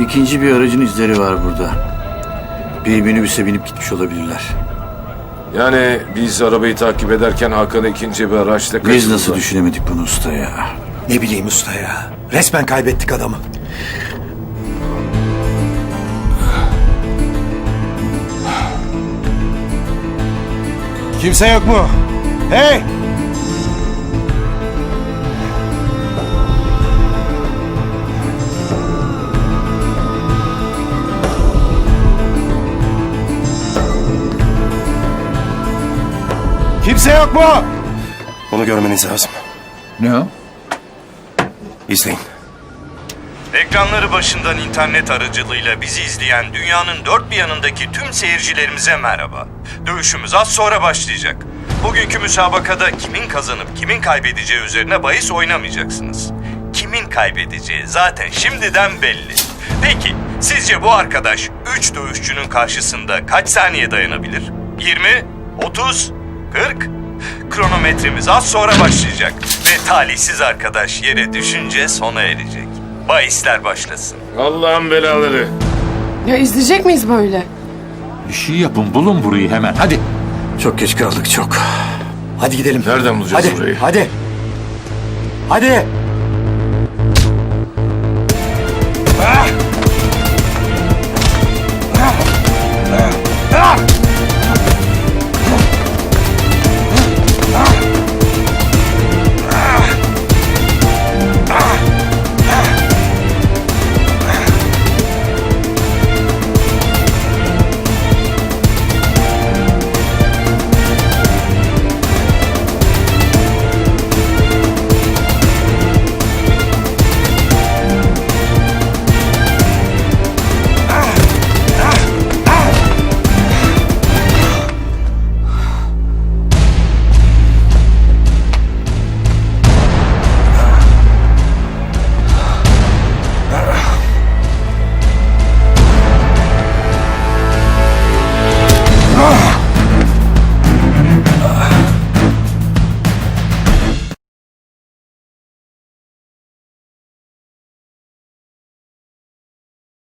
İkinci bir aracın izleri var burada. Bir minibüse binip gitmiş olabilirler. Yani biz arabayı takip ederken Hakan'ı ikinci bir araçla Biz kaçırdılar. nasıl düşünemedik bunu usta ya? Ne bileyim usta ya. Resmen kaybettik adamı. Kimse yok mu? Hey! Kimse yok mu? Onu görmeniz lazım. Ne o? İzleyin. Ekranları başından internet aracılığıyla bizi izleyen dünyanın dört bir yanındaki tüm seyircilerimize merhaba. Dövüşümüz az sonra başlayacak. Bugünkü müsabakada kimin kazanıp kimin kaybedeceği üzerine bahis oynamayacaksınız. Kimin kaybedeceği zaten şimdiden belli. Peki sizce bu arkadaş 3 dövüşçünün karşısında kaç saniye dayanabilir? 20, 30, 40? Kronometremiz az sonra başlayacak ve talihsiz arkadaş yere düşünce sona erecek. Bahisler başlasın. Allah'ın belaları. Ya izleyecek miyiz böyle? Bir şey yapın bulun burayı hemen hadi. Çok geç kaldık çok. Hadi gidelim. Nereden bulacağız hadi, burayı? Hadi. Hadi.